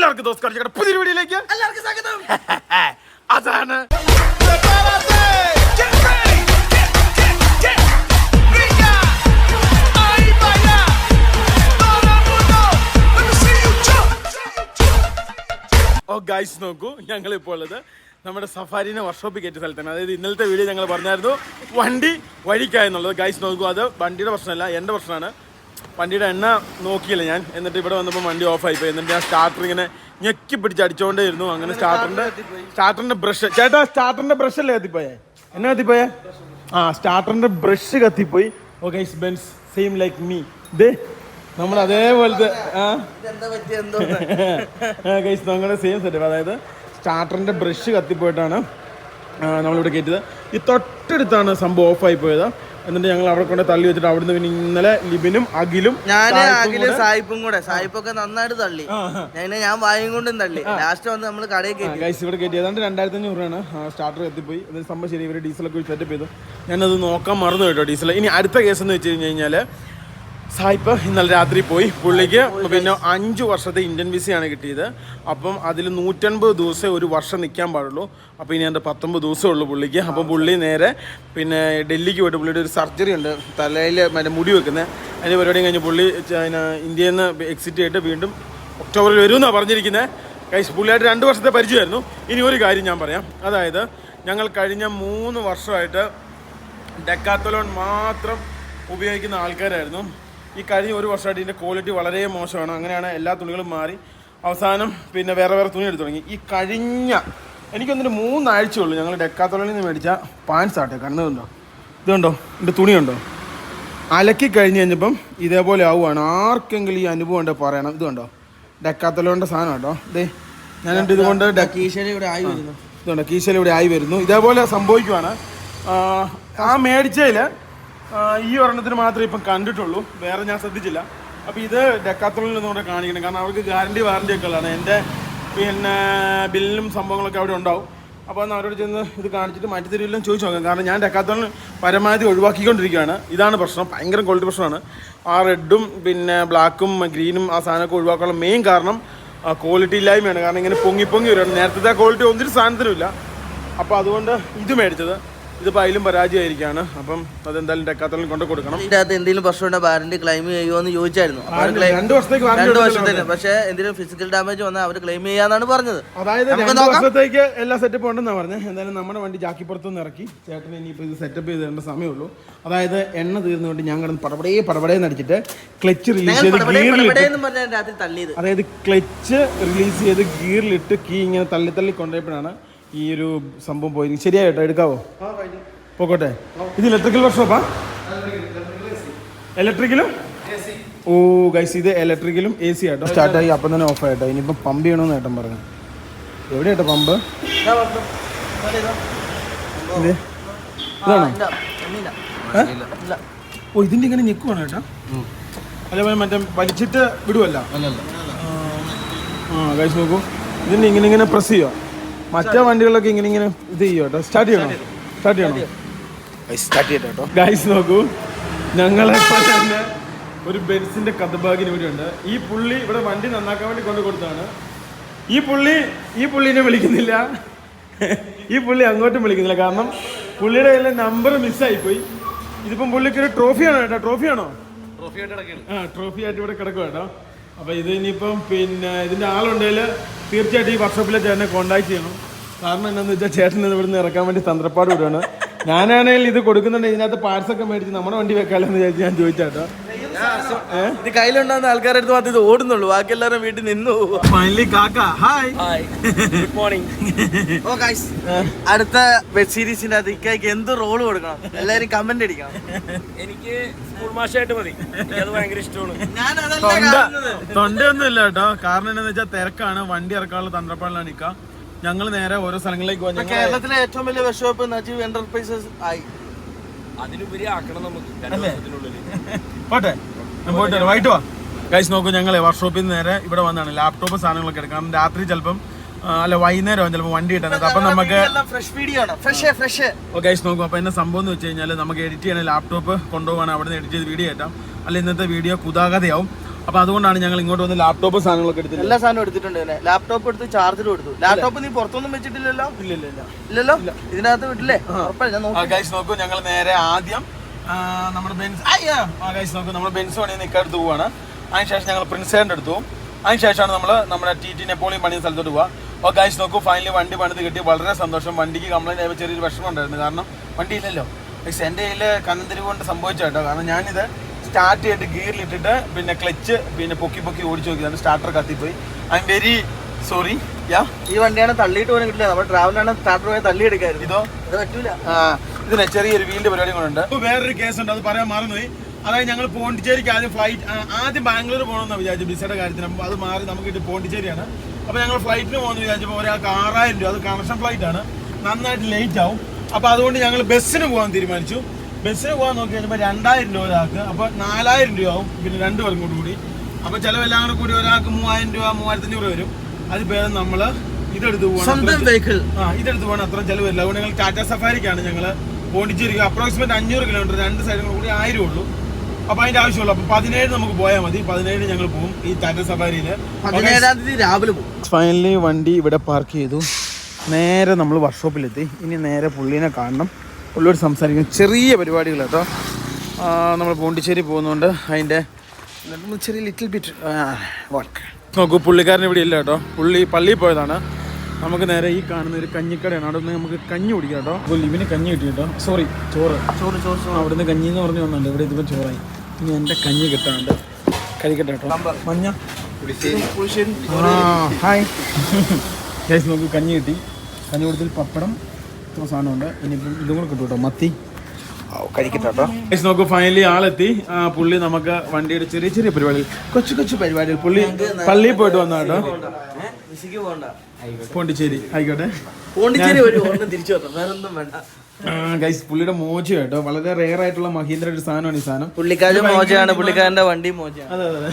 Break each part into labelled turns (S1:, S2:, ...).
S1: എല്ലാവർക്കും ദോസ്കാർ ഞങ്ങളുടെ പുതിയ വീഡിയോയിലേക്ക്
S2: എല്ലാവർക്കും സ്വാഗതം.
S1: അതാണ് ഓ ഗൈസ് നോക്കൂ. ഞങ്ങൾ ഇപ്പോൾ ഉള്ളത് നമ്മുടെ സഫാരിനെ വർക്ക്ഷോപ്പിൽ കയറ്റിയ സ്ഥലത്താണ്. അതായത് ഇന്നലത്തെ വീഡിയോ ഞങ്ങൾ പറഞ്ഞായിരുന്നു വണ്ടി വഴിക്കായെന്നുള്ളത് ഗൈസ് നോക്കൂ അത് വണ്ടിയുടെ പ്രശ്നമല്ല എന്റെ പ്രശ്നമാണ്. വണ്ടിയുടെ എണ്ണ നോക്കിയില്ല ഞാൻ. എന്നിട്ട് ഇവിടെ വന്നപ്പോൾ വണ്ടി ഓഫ് പോയി. എന്നിട്ട് ഞാൻ സ്റ്റാർട്ടർ ഇങ്ങനെ ഞെക്കി പിടിച്ച് അടിച്ചുകൊണ്ടേ ഇരുന്നു അങ്ങനെ സ്റ്റാർട്ടറിന്റെ സ്റ്റാർട്ടറിന്റെ ബ്രഷ് ചേട്ടാ സ്റ്റാർട്ടറിന്റെ ബ്രഷ് അല്ലേ കത്തിപ്പോയേ എന്നാ കത്തിപ്പോയേ ആ സ്റ്റാർട്ടറിന്റെ brush കത്തിപ്പോയി. Okay Benz same like me ദേ നമ്മൾ അതേപോലത്തെ
S2: നമ്മുടെ
S1: ഗൈസ് സെയിം സെറ്റപ്പ് അതായത് സ്റ്റാർട്ടറിന്റെ ബ്രഷ് കത്തിപ്പോയിട്ടാണ് നമ്മളിവിടെ കയറ്റിയത് ഈ തൊട്ടടുത്താണ് സംഭവം ഓഫായി പോയത്. എന്നിട്ട് ഞങ്ങൾ അവിടെ കൊണ്ട് തള്ളി വെച്ചിട്ട് അവിടുന്ന് പിന്നെ ഇന്നലെ ലിബിനും അഖിലും ഞാൻ
S2: അഖിലും സായിപ്പും കൂടെ. സായിപ്പൊക്കെ നന്നായിട്ട് തള്ളി. ഞാൻ ഞാൻ വായും കൊണ്ടും തള്ളി. ലാസ്റ്റ് വന്ന് നമ്മൾ കടയിൽ കയറ്റി
S1: ഗൈസ് ഇവിടെ കയറ്റി ഏതാണ്ട് രണ്ടായിരത്തി അഞ്ഞൂറ് രൂപയാണ് സ്റ്റാർട്ടർ എത്തിപ്പോയി. അതിന് സംഭവം ശരി ഇവർ ഡീസലൊക്കെ സെറ്റപ്പ് ചെയ്തു. ഞാനത് നോക്കാൻ മറന്നു കേട്ടോ ഡീസൽ ഇനി അടുത്ത കേസ് എന്ന് വെച്ച് കഴിഞ്ഞ് കഴിഞ്ഞാൽ സായിപ്പ് ഇന്നലെ രാത്രി പോയി പുള്ളിക്ക് പിന്നെ അഞ്ച് വർഷത്തെ ഇന്ത്യൻ വിസയാണ് കിട്ടിയത്. അപ്പം അതിൽ നൂറ്റൻപത് ദിവസം ഒരു വർഷം നിൽക്കാൻ പാടുള്ളൂ. അപ്പോൾ ഇനി എന്റെ പത്തൊമ്പത് ദിവസമേ ഉള്ളൂ പുള്ളിക്ക്. അപ്പം പുള്ളി നേരെ പിന്നെ ഡൽഹിക്ക് പോയിട്ട് പുള്ളിയുടെ ഒരു സർജറി ഉണ്ട്. തലയിൽ മറ്റേ മുടി വെക്കുന്നത് അതിന്റെ പരിപാടി കഴിഞ്ഞ് പുള്ളി ഇന്ത്യയിൽ നിന്ന് എക്സിറ്റ് ചെയ്തിട്ട് വീണ്ടും ഒക്ടോബറിൽ വരുമെന്നാണ് പറഞ്ഞിരിക്കുന്നത് കൈസ് പുള്ളിയായിട്ട് രണ്ട് വർഷത്തെ പരിചയമായിരുന്നു. ഇനി ഒരു കാര്യം ഞാൻ പറയാം. അതായത് ഞങ്ങൾ കഴിഞ്ഞ മൂന്ന് വർഷമായിട്ട് ഡെക്കാത്തലോൺ മാത്രം ഉപയോഗിക്കുന്ന ആൾക്കാരായിരുന്നു. ഈ കഴിഞ്ഞ ഒരു വർഷമായിട്ട് ഇതിന്റെ ക്വാളിറ്റി വളരെ മോശമാണ്. അങ്ങനെയാണ് എല്ലാ തുണികളും മാറി. അവസാനം പിന്നെ വേറെ വേറെ തുണി എടുത്തു തുടങ്ങി. ഈ കഴിഞ്ഞ എനിക്കൊന്നിട്ട് മൂന്നാഴ്ചയുള്ളൂ ഞങ്ങൾ ഡെക്കാത്തോളിൽ നിന്ന് മേടിച്ച പാൻസ് ആട്ടെ കണ്ടതുണ്ടോ ഇതുണ്ടോ എന്റെ തുണിയുണ്ടോ അലക്കി കഴിഞ്ഞ് കഴിഞ്ഞപ്പം ഇതേപോലെ ആവുകയാണ് ആർക്കെങ്കിലും ഈ അനുഭവം ഉണ്ട് പറയണം. ഇത് കണ്ടോ? സാധനം കേട്ടോ. ഇതേ ഞാൻ എന്റെ ഇതുകൊണ്ട്
S2: ഇതുണ്ടോ ഇവിടെ ആയി വരുന്നു.
S1: ഇതുണ്ട്. കീശയിൽ ഇവിടെ ആയി വരുന്നു. ഇതേപോലെ സംഭവിക്കുവാണ്. ആ മേടിച്ചതിൽ ഈ ഒരെണ്ണത്തിന് മാത്രമേ ഇപ്പം കണ്ടിട്ടുള്ളൂ. വേറെ ഞാൻ ശ്രദ്ധിച്ചില്ല. അപ്പോൾ ഇത് ഡെക്കാത്തോളിൽ നിന്നും കൂടെ കാണിക്കണം കാരണം അവർക്ക് ഗ്യാരണ്ടി വാറണ്ടി ഒക്കെ ഉള്ളതാണ്. എന്റെ പിന്നെ ബില്ലും സംഭവങ്ങളൊക്കെ അവിടെ ഉണ്ടാവും. അപ്പോൾ ഒന്ന് അവരോട് ചെന്ന് ഇത് കാണിച്ചിട്ട് മാറ്റി തരുമില്ലെന്ന് ചോദിച്ചു നോക്കാം. കാരണം ഞാൻ ഡെക്കാത്തോളിന് പരമാവധി ഒഴിവാക്കിക്കൊണ്ടിരിക്കുകയാണ്. ഇതാണ് പ്രശ്നം. ഭയങ്കര ക്വാളിറ്റി പ്രശ്നമാണ്. ആ റെഡും പിന്നെ ബ്ലാക്കും ഗ്രീനും ആ സാധനമൊക്കെ ഒഴിവാക്കാനുള്ള മെയിൻ കാരണം ക്വാളിറ്റി ഇല്ലായ്മയാണ്. കാരണം ഇങ്ങനെ പൊങ്ങി പൊങ്ങി വരികയാണ്. നേരത്തെ ക്വാളിറ്റി ഒന്നിനും സാധനത്തിനും ഇല്ല. അപ്പോൾ അതുകൊണ്ട് ഇത് മേടിച്ചത്. ഇതിപ്പോൾ അതിലും പരാജയമായിരിക്കാണ്. അപ്പം അതെന്തായാലും ഡെക്കാത്തലിൽ കൊണ്ട് കൊടുക്കണം.
S2: ഇതിന്റെ അകത്ത് എന്തെങ്കിലും പ്രശ്നം ഉണ്ടോ വാറന്റി ക്ലെയിം ചെയ്യുമോ എന്ന് ചോദിച്ചായിരുന്നു.
S1: രണ്ട് വർഷത്തേക്ക് വാറണ്ടി
S2: രണ്ട്. വർഷത്തിന് പക്ഷേ എന്തെങ്കിലും ഫിസിക്കൽ ഡാമേജ് വന്നാൽ അവർ ക്ലെയിം ചെയ്യാന്നാണ് പറഞ്ഞത്.
S1: അതായത് രണ്ട്. വർഷത്തേക്ക് എല്ലാ സെറ്റപ്പ് ഉണ്ടെന്നാണ് പറഞ്ഞത് എന്തായാലും നമ്മുടെ വണ്ടി ജാക്കിപ്പുറത്ത് നിന്ന് ഇറക്കി. ചേട്ടന് ഇനിയിപ്പോൾ ഇത് സെറ്റപ്പ് ചെയ്ത് തരേണ്ട സമയമുള്ളൂ. അതായത് എണ്ണ തീർന്നുകൊണ്ട് ഞാൻ കിടന്ന് പടപടേ പടപടേ നടിച്ചിട്ട് ക്ലച്ച് റിലീസ് ചെയ്ത് ഗിയറിലിട്ട് അതായത് ക്ലച്ച് റിലീസ് ചെയ്ത് ഗിയറിലിട്ട് കീ ഇങ്ങനെ തള്ളി തള്ളി കൊണ്ടുപോയപ്പോഴാണ് ഈ ഒരു സംഭവം പോയി. ശരിയായിട്ടോ എടുക്കാവോ? പോക്കോട്ടെ. ഇത് ഇലക്ട്രിക്കൽ വർക്ക്ഷോപ്പാ ഇലക്ട്രിക്കലും ഓ ഗൈസ് ഇത് ഇലക്ട്രിക്കലും എ സി ആട്ടോ സ്റ്റാർട്ടായി അപ്പം തന്നെ ഓഫ് ആയിട്ടോ. ഇനിയിപ്പം പമ്പ് ചെയ്യണമെന്ന് ഏട്ടൻ പറഞ്ഞു. എവിടെയാട്ടോ പമ്പ്
S2: ഇതാ പറഞ്ഞു. ഇതാ ഇതാ.
S1: ഇത്?
S2: ആ, ഇല്ല. ഒന്നുമില്ല.
S1: ഏ?
S2: ഇല്ല.
S1: ഓ ഇതിന്റെ ഇങ്ങനെ ഞെക്കുവാണ് ഏട്ടാ? അതേപോലെ മറ്റേ വലിച്ചിട്ട് വിടുവല്ല? ആ ഗൈസ് നോക്കൂ. ഇതിന്റെ ഇങ്ങനെ ഇങ്ങനെ പ്രസ് ചെയ്യുക മറ്റേ വണ്ടികളൊക്കെ ഇങ്ങനെ ഇങ്ങനെ ഇത് ചെയ്യോ സ്റ്റാർട്ട് ചെയ്യണോ? സ്റ്റാർട്ട് ചെയ്യണോ. സ്റ്റാർട്ട് ചെയ്യട്ടോ ഗൈസ് നോക്കൂ. ഞങ്ങളെ തന്നെ ഒരു ബെൻസിന്റെ കഥഭാഗിന് ഇവിടെ ഉണ്ട്. ഈ പുള്ളി ഇവിടെ വണ്ടി നന്നാക്കാൻ വേണ്ടി കൊണ്ടു കൊടുത്താണ് ഈ പുള്ളി ഈ പുള്ളിനെ വിളിക്കുന്നില്ല. ഈ പുള്ളി അങ്ങോട്ടും വിളിക്കുന്നില്ല. കാരണം പുള്ളിയുടെ കയ്യിലെ നമ്പർ മിസ്സായിപ്പോയി ഇതിപ്പം പുള്ളിക്ക് ഒരു ട്രോഫിയാണോ കേട്ടോ. ട്രോഫിയാണോ ആ ട്രോഫി ആയിട്ട് ഇവിടെ കിടക്കുവാട്ടോ കേട്ടോ. അപ്പോൾ ഇത് ഇനിയിപ്പം പിന്നെ ഇതിന്റെ ആളുണ്ടെങ്കിൽ തീർച്ചയായിട്ടും ഈ വർക്ക്ഷോപ്പിലെ ചേട്ടനെ കോൺടാക്ട് ചെയ്യണം. കാരണം എന്താണെന്ന് വെച്ചാൽ ചേട്ടൻ ഇവിടുന്ന് ഇറക്കാൻ വേണ്ടി തന്ത്രപ്പാട് വിടുകയാണ് ഞാനാണെങ്കിൽ ഇത് കൊടുക്കുന്നുണ്ടെങ്കിൽ ഇതിനകത്ത് പാർട്സ് ഒക്കെ മേടിച്ച് നമ്മുടെ വണ്ടി വെക്കാമല്ലോ എന്ന് വിചാരിച്ച് ഞാൻ ചോദിച്ചാട്ടോ
S2: ഇത് കയ്യിലുണ്ടാകുന്ന ആൾക്കാരുടെ അടുത്ത് മാത്രം ഇത് ഓടുന്നുള്ളൂ. ബാക്കി എല്ലാവരും വീട്ടിൽ നിന്നു.
S1: ഫൈനലി കാക്ക hi
S2: good morning oh guys അടുത്ത വെബ് സീരീസിന്റെ അത് ഇക്കായിക്ക് എന്ത് റോൾ കൊടുക്കണം? എല്ലാരും കമന്റ് അടിക്കണം.
S3: എനിക്ക് സ്കൂൾ മാഷായിട്ട് മതി. അത് ഭയങ്കര ഇഷ്ടമാണ്.
S1: തൊണ്ടയൊന്നും ഇല്ല കേട്ടോ. കാരണം എന്താണെന്ന് വെച്ചാൽ തിരക്കാണ്. വണ്ടി ഇറക്കാനുള്ള തന്ത്രപ്പാടിലാണ് നിൽക്കുക ഞങ്ങൾ നേരെ ഓരോ സ്ഥലങ്ങളിലേക്ക്
S2: കേരളത്തിലെ ഏറ്റവും വലിയ വർക്ക്ഷോപ്പ് നജീവ് എന്റർപ്രൈസസ് ആയി.
S3: അതിനുപരി ആക്കണം നമുക്ക്. രണ്ട്
S1: പോട്ടെ. ഞാൻ പോയിട്ട് വരാം. വൈകിട്ട് വാ. ഗൈസ് നോക്കൂ ഞങ്ങൾ വർക്ക്ഷോപ്പിൽ നിന്ന് നേരെ ഇവിടെ വന്നാണ്. ലാപ്ടോപ്പ് സാധനങ്ങളൊക്കെ എടുക്കണം. രാത്രി ചിലപ്പം ആ, അല്ല വൈകുന്നേരം ചിലപ്പോൾ വണ്ടി കിട്ടുന്നത് അപ്പം നമുക്ക്
S2: ഫ്രഷ് വീഡിയോ ആണ്. ഫ്രഷ് ഫ്രഷ്
S1: ഓ ഗൈസ് നോക്കും അപ്പോൾ എന്നെ സംഭവം എന്ന് വെച്ച് കഴിഞ്ഞാൽ നമുക്ക് എഡിറ്റ് ചെയ്യണ ലാപ്ടോപ്പ് കൊണ്ടുപോകാൻ അവിടെ നിന്ന് എഡിറ്റ് ചെയ്ത് വീഡിയോ കയറ്റാം അല്ല ഇന്നത്തെ വീഡിയോ കുതാകതയാവും അപ്പൊ അതുകൊണ്ടാണ് ഞങ്ങൾ ഇങ്ങോട്ട് വന്ന് ലാപ്ടോപ്പ് സാധനങ്ങളൊക്കെ എടുത്തത്
S2: എല്ലാ സാധനവും എടുത്തിട്ടുണ്ട് തന്നെ ലാപ്ടോപ്പ് എടുത്ത് ചാർജർ എടുത്തു. ലാപ്ടോപ്പ് നീ പുറത്തൊന്നും വെച്ചിട്ടില്ലല്ലോ?
S1: ഇല്ല ഇല്ല. ഇല്ല
S2: ഇല്ലല്ലോ ഇതിനകത്ത് വിട്ടില്ലേ
S1: ഗൈസ് നോക്കൂ. ഞങ്ങൾ നേരെ ആദ്യം നമ്മുടെ ബെൻസ് ഗൈസ് നോക്കൂ നമ്മുടെ ബെൻസ് പണി നിൽക്കടുത്ത് പോവാണ്. അതിനുശേഷം ഞങ്ങൾ പ്രിൻസേറിന്റെ അടുത്ത് അതിനുശേഷമാണ് നമ്മൾ നമ്മുടെ ടി ടി നെപ്പോളിയൻ പണിയ സ്ഥലത്തോട്ട് പോവാ അപ്പോൾ ഗൈസ് നോക്കൂ ഫൈനലി വണ്ടി പണിത് കിട്ടി. വളരെ സന്തോഷം. വണ്ടിക്ക് കംപ്ലൈന്റ് ആയപ്പോൾ ചെറിയൊരു വിഷമം ഉണ്ടായിരുന്നു. കാരണം വണ്ടി ഇല്ലല്ലോ. ഗൈസ് എന്റെ കയ്യിൽ കന്നന്തിരി കൊണ്ട് സംഭവിച്ചോ കേട്ടോ. കാരണം ഞാനിത് സ്റ്റാർട്ട് ചെയ്തിട്ട് ഗിയറിലിട്ടിട്ട് പിന്നെ ക്ലച്ച് പിന്നെ പൊക്കി പൊക്കി ഓടിച്ചു നോക്കിയതാണ്. സ്റ്റാർട്ടർ കത്തിപ്പോയി ഐ എം വെരി സോറി യാ
S2: ഈ വണ്ടിയാണ് തള്ളിയിട്ട് പോലും കിട്ടില്ല. നമ്മുടെ ട്രാവലാണ് സ്റ്റാർട്ടർ പോയി തള്ളി എടുക്കായിരുന്നു.
S1: ഇതോ?
S2: ഇത് പറ്റൂല.
S1: ആ, ഇതിന് ചെറിയൊരു വീലിന്റെ പരിപാടി കൊണ്ടുണ്ട് വേറൊരു കേസ് ഉണ്ട്. അത് പറയാൻ മറന്നുപോയി. അതായത് ഞങ്ങൾ പോണ്ടിച്ചേരിക്ക് ആദ്യം ഫ്ലൈറ്റ് ആദ്യം ബാംഗ്ലൂർ പോകണമെന്ന് വിചാരിച്ചു ബിസയുടെ കാര്യത്തിന്. അപ്പോൾ അത് മാറി നമുക്ക് ഇത് പോണ്ടിച്ചേരിയാണ്. അപ്പോൾ ഞങ്ങൾ ഫ്ലൈറ്റിന് പോകുമെന്ന് വിചാരിച്ചപ്പോൾ ഒരാൾക്ക് ആറായിരം രൂപ. അത് കണക്ഷൻ ഫ്ലൈറ്റ് ആണ്. നന്നായിട്ട് ലേറ്റ് ആവും. അപ്പോൾ അതുകൊണ്ട് ഞങ്ങൾ ബസ്സിന് പോകാൻ തീരുമാനിച്ചു. ബസ്സിന് പോകാൻ നോക്കി കഴിഞ്ഞപ്പോൾ രണ്ടായിരം രൂപ ഒരാൾക്ക് അപ്പോൾ നാലായിരം രൂപ ആവും പിന്നെ രണ്ട് പേർക്കും കൂടി കൂടി. അപ്പോൾ ചിലവെല്ലാം കൂടെ കൂടി ഒരാൾക്ക് മൂവായിരം രൂപ മൂവായിരത്തി അഞ്ഞൂറ് രൂപ വരും. അത് പേര് നമ്മൾ ഇതെടുത്ത് പോകണം.
S2: സ്വന്തം വെഹിക്കിൾ
S1: ആ ഇതെടുത്ത് പോകണം. അത്ര ചിലവ് വരില്ല അതുകൊണ്ട് ഞങ്ങൾ ടാറ്റ സഫാരിക്കാണ് ഞങ്ങൾ പോണ്ടിച്ചേരി അപ്രോക്സിമേറ്റ് അഞ്ഞൂറ് കിലോമീറ്റർ രണ്ട് സൈഡും കൂടി ആയിരം ഉള്ളൂ. അപ്പൊ അതിന്റെ ആവശ്യമുള്ളൂ. അപ്പൊ പതിനേഴ് നമുക്ക് പോയാൽ മതി. പതിനേഴ് ഞങ്ങൾ പോകും ഈ ടാറ്റ സഫാരിയിൽ
S2: പതിനേഴാം തീയതി രാവിലെ പോകും
S1: ഫൈനലി വണ്ടി ഇവിടെ പാർക്ക് ചെയ്തു. നേരെ നമ്മൾ വർക്ക്ഷോപ്പിലെത്തി ഇനി നേരെ പുള്ളീനെ കാണണം. പുള്ളിയോട് സംസാരിക്കും ചെറിയ പരിപാടികൾ കേട്ടോ നമ്മൾ പോണ്ടിച്ചേരി പോകുന്നതുകൊണ്ട് അതിന്റെ ചെറിയ ലിറ്റിൽ ബിറ്റ് വർക്ക് നോക്കൂ പുള്ളിക്കാരൻ ഇവിടെ ഇല്ല കേട്ടോ. പുള്ളി പള്ളിയിൽ പോയതാണ്. നമുക്ക് നേരെ ഈ കാണുന്ന ഒരു കഞ്ഞിക്കടയാണ്. അവിടെ നിന്ന് നമുക്ക് കഞ്ഞി കുടിക്കാം കേട്ടോ. അപ്പോൾ ലിവിന് കഞ്ഞി കിട്ടി കേട്ടോ. സോറി ചോറ്.
S2: ചോറ് ചോറ് അവിടെ
S1: നിന്ന് കഞ്ഞി എന്ന് പറഞ്ഞു വന്നുണ്ട് ഇവിടെ ഇതിപ്പോൾ ചോറായി. ഇനി എന്റെ കഞ്ഞി കിട്ടാണ്ട് കഴിക്കട്ടെ കേട്ടോ. മഞ്ഞ. ഹായ്. ഗൈസ് നമുക്ക് കഞ്ഞി കിട്ടി. കഞ്ഞി കൊടുത്തിൽ പപ്പടം ഇത്ര സാധനമുണ്ട്. ഇനിയിപ്പം ഇതും കൂടെ കിട്ടും കേട്ടോ. മത്തി. കഴിക്കട്ടെ നോക്കൂ ഫൈനലി ആളെത്തി. പുള്ളി നമുക്ക് വണ്ടിയുടെ ചെറിയ ചെറിയ പരിപാടികൾ കൊച്ചു കൊച്ചു പരിപാടികൾ പുള്ളി പള്ളിയിൽ പോയിട്ട് വന്ന കേട്ടോ. പോണ്ടിച്ചേരി. ആയിക്കോട്ടെ.
S2: പോണ്ടിച്ചേരി തിരിച്ചു വരണം വേറെ ഒന്നും വേണ്ട
S1: ഗൈസ് പുള്ളിയുടെ മോച കേട്ടോ. വളരെ റെയർ ആയിട്ടുള്ള മഹീന്ദ്ര ഒരു സാധനമാണ് ഈ സാധനം.
S2: പുള്ളിക്കാരൻ മോശമാണ് പുള്ളിക്കാരന്റെ വണ്ടി മോശമാണ്
S1: അതെ അതെ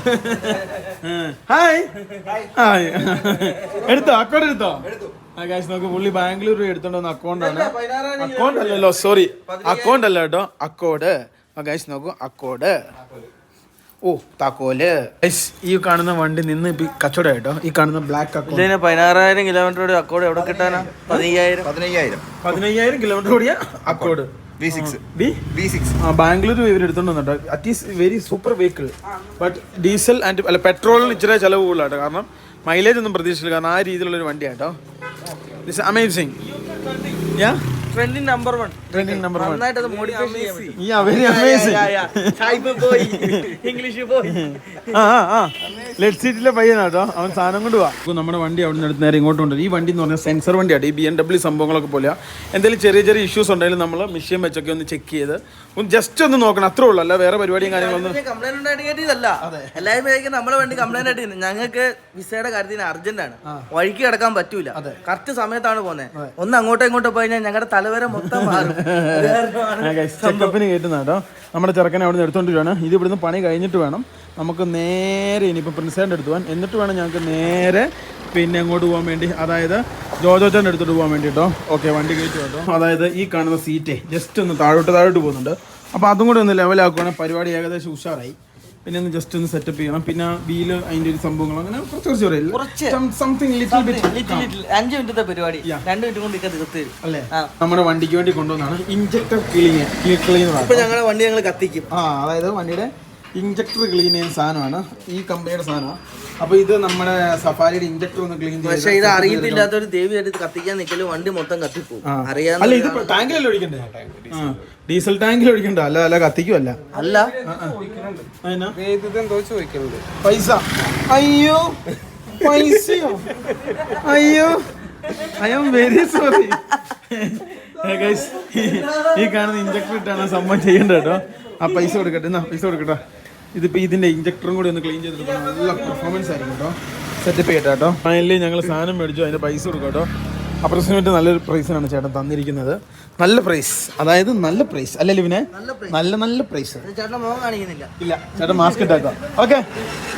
S1: ഹായ്. ഹായ്. എടുത്തോ അക്കൗണ്ട് എടുത്തോ. ഗൈസ് നോക്ക് പുള്ളി ബാംഗ്ലൂർ എടുത്തോണ്ട് വന്ന അക്കൗണ്ടാണ് അക്കൗണ്ട് അല്ലല്ലോ സോറി അക്കൗണ്ട് അല്ല കേട്ടോ. അക്കോഡ് ഗൈസ് നോക്കൂ. അക്കോഡ് ഓ താക്കോൽ. ഗൈസ് ഈ കാണുന്ന വണ്ടി നിന്ന് കച്ചവടം കേട്ടോ. ഈ കാണുന്ന ബ്ലാക്ക് അക്കൗണ്ട്
S2: ഇതിന് പതിനാറായിരം കിലോമീറ്റർ അക്കോഡ് എവിടെ കിട്ടാനാ? പതിനയ്യായിരം.
S4: പതിനയ്യായിരം.
S1: പതിനയ്യായിരം കിലോമീറ്റർ ഓടിയ അക്കോഡ് ബാംഗ്ലൂർ ഇവർ എടുത്തോണ്ട് വന്നിട്ടോ. It is very super vehicle but diesel and അല്ല പെട്രോളിന് ഇച്ചിരി ചിലവ് കൂടുതലാട്ടോ. കാരണം മൈലേജ് ഒന്നും പ്രതീക്ഷിച്ചില്ല. കാരണം ആ രീതിയിലുള്ള ഒരു വണ്ടിയാട്ടോ this amazing ya
S2: trending number one
S1: trending number one
S2: നന്നായിട്ട് അത് മോഡിഫൈ ചെയ്യാൻ
S1: യാ വെരി അമേസിങ്
S2: സായിപ്പ് പോയി ഇംഗ്ലീഷ് പോയി
S1: ആ ആ ലെഡ് സീറ്റിലെ പയ്യനാട്ടോ അവൻ സാധനം കൊണ്ട് വാ. അപ്പോൾ നമ്മുടെ വണ്ടി അവിടെ നിന്ന് എടുത്ത് നേരെ ഇങ്ങോട്ട് കൊണ്ടുവരും. ഈ വണ്ടി എന്ന് പറഞ്ഞാൽ സെൻസർ വണ്ടിയാണ് ഈ ബി എം ഡബ്ല്യൂ സംഭവങ്ങളൊക്കെ പോലെ എന്തെങ്കിലും ചെറിയ ചെറിയ ഇഷ്യൂസ് ഉണ്ടെങ്കിലും നമ്മൾ മെഷീൻ വെച്ചൊക്കെ ഒന്ന് ചെക്ക് ചെയ്ത് ഒന്ന് ജസ്റ്റ് ഒന്ന് നോക്കണം. അത്രേ ഉള്ളൂ. അല്ല വേറെ പരിപാടിയും കാര്യങ്ങളൊന്നും
S2: കംപ്ലൈന്റ് ഉണ്ടായിട്ട് കേട്ടിയതല്ല എല്ലാവരും വിചാരിക്കും നമ്മളെ വണ്ടി കംപ്ലൈന്റ് ആയിട്ട് ഞങ്ങൾക്ക് വിസയുടെ കാര്യത്തിന് അർജന്റ് ആണ്. വഴിക്ക് കിടക്കാൻ പറ്റൂല. കറക്റ്റ് സമയത്താണ് പോകുന്നത് ഒന്ന് അങ്ങോട്ടോ ഇങ്ങോട്ടോ പോയി കഴിഞ്ഞാൽ ഞങ്ങളുടെ തലവരെ മൊത്തം മാറും.
S1: കേട്ടോ നമ്മുടെ ചെറുക്കനെ അവിടെ നിന്ന് എടുത്തോണ്ടിരിക്കുകയാണ് ഇത് ഇവിടുന്ന് പണി കഴിഞ്ഞിട്ട് വേണം. നമുക്ക് നേരെ ഇനിയിപ്പോൾ പ്രിൻസേന്റെ അടുത്ത് പോകാൻ എന്നിട്ട് വേണം ഞങ്ങൾക്ക് നേരെ പിന്നെ അങ്ങോട്ട് പോകാൻ വേണ്ടി. അതായത് ജോജോച്ചന്റെ അടുത്തോട്ട് പോകാൻ വേണ്ടി കേട്ടോ ഓക്കെ വണ്ടി കയറ്റി കേട്ടോ അതായത് ഈ കാണുന്ന സീറ്റേ. ജസ്റ്റ് ഒന്ന് താഴോട്ട് താഴോട്ട് പോകുന്നുണ്ട്. അപ്പോൾ അതും കൂടി ഒന്ന് ലെവലാക്കുവാണെങ്കിൽ പരിപാടി ഏകദേശം ഉഷാറായി. പിന്നെ ഒന്ന് ജസ്റ്റ് ഒന്ന് സെറ്റപ്പ് ചെയ്യണം. പിന്നെ വീൽ അതിന്റെ ഒരു സംഭവങ്ങൾ അങ്ങനെ കുറച്ച് കുറച്ച്. പറയില്ല സംതിങ് ലിറ്റിൽ ബിറ്റ്
S2: അഞ്ച് മിനിറ്റത്തെ പരിപാടി. രണ്ട് മിനിറ്റ് കൊണ്ട് തീർത്ത്
S1: അല്ലേ? നമ്മുടെ വണ്ടിക്ക് വേണ്ടി കൊണ്ടുവന്നാണ് ഇഞ്ചക്ടർ ക്ലീനിങ് ക്ലീനർ
S2: ഇപ്പൊ ഞങ്ങളുടെ വണ്ടി ഞങ്ങൾ കത്തിക്കും.
S1: ആ അതായത് വണ്ടിയുടെ ഇഞ്ചക്ടർ ക്ലീൻ ചെയ്യുന്ന സാധനമാണ്. ഈ കമ്പനിയുടെ സാധനമാണ് അപ്പൊ ഇത് നമ്മുടെ സഫാരിയുടെ ഇഞ്ചക്ടർ ഒന്ന് ക്ലീൻ
S2: പക്ഷെ ഇത് അറിയത്തില്ലാത്തൊരു ദേവിയായിട്ട് ഇത് കത്തിക്കാൻ നിൽക്കൽ വണ്ടി മൊത്തം കത്തിപ്പോവും.
S1: അല്ല ഇത് ടാങ്കിലല്ലേ ഒഴിക്കണ്ടേ? ഡീസൽ ടാങ്കിൽ ഒഴിക്കണ്ട. അല്ല അല്ല കത്തിക്കുമല്ല
S2: അല്ല.
S1: അതിനാ? പൈസ. അയ്യോ. പൈസയോ? അയ്യോ. ഐ ആം വെരി സോറി ഈ കാണുന്ന ഇഞ്ചക്ടർ ഇട്ടാണ് സംഭവം ചെയ്യണ്ട കേട്ടോ. ആ പൈസ കൊടുക്കട്ടെ. എന്നാ പൈസ കൊടുക്കട്ടെ. ഇതിപ്പോ ഇതിന്റെ ഇഞ്ചക്ടറും കൂടി ഒന്ന് ക്ലീൻ ചെയ്തിട്ട് നല്ല പെർഫോമൻസ് ആയിരിക്കും കേട്ടോ. സെറ്റപ്പ് ചെയ്യട്ടെ കേട്ടോ. ഫൈനലി ഞങ്ങൾ സാധനം മേടിച്ചു അതിന്റെ പൈസ കൊടുക്കും കേട്ടോ. അപ്രസിമേറ്റ് നല്ലൊരു പ്രൈസിനാണ് ചേട്ടൻ തന്നിരിക്കുന്നത്. നല്ല പ്രൈസ് അതായത് നല്ല പ്രൈസ് അല്ലേ ലിവിനെ? നല്ല നല്ല പ്രൈസ് ഇല്ല ചേട്ടൻ മാസ്ക് ഇട്ടാക്കാം. ഓക്കെ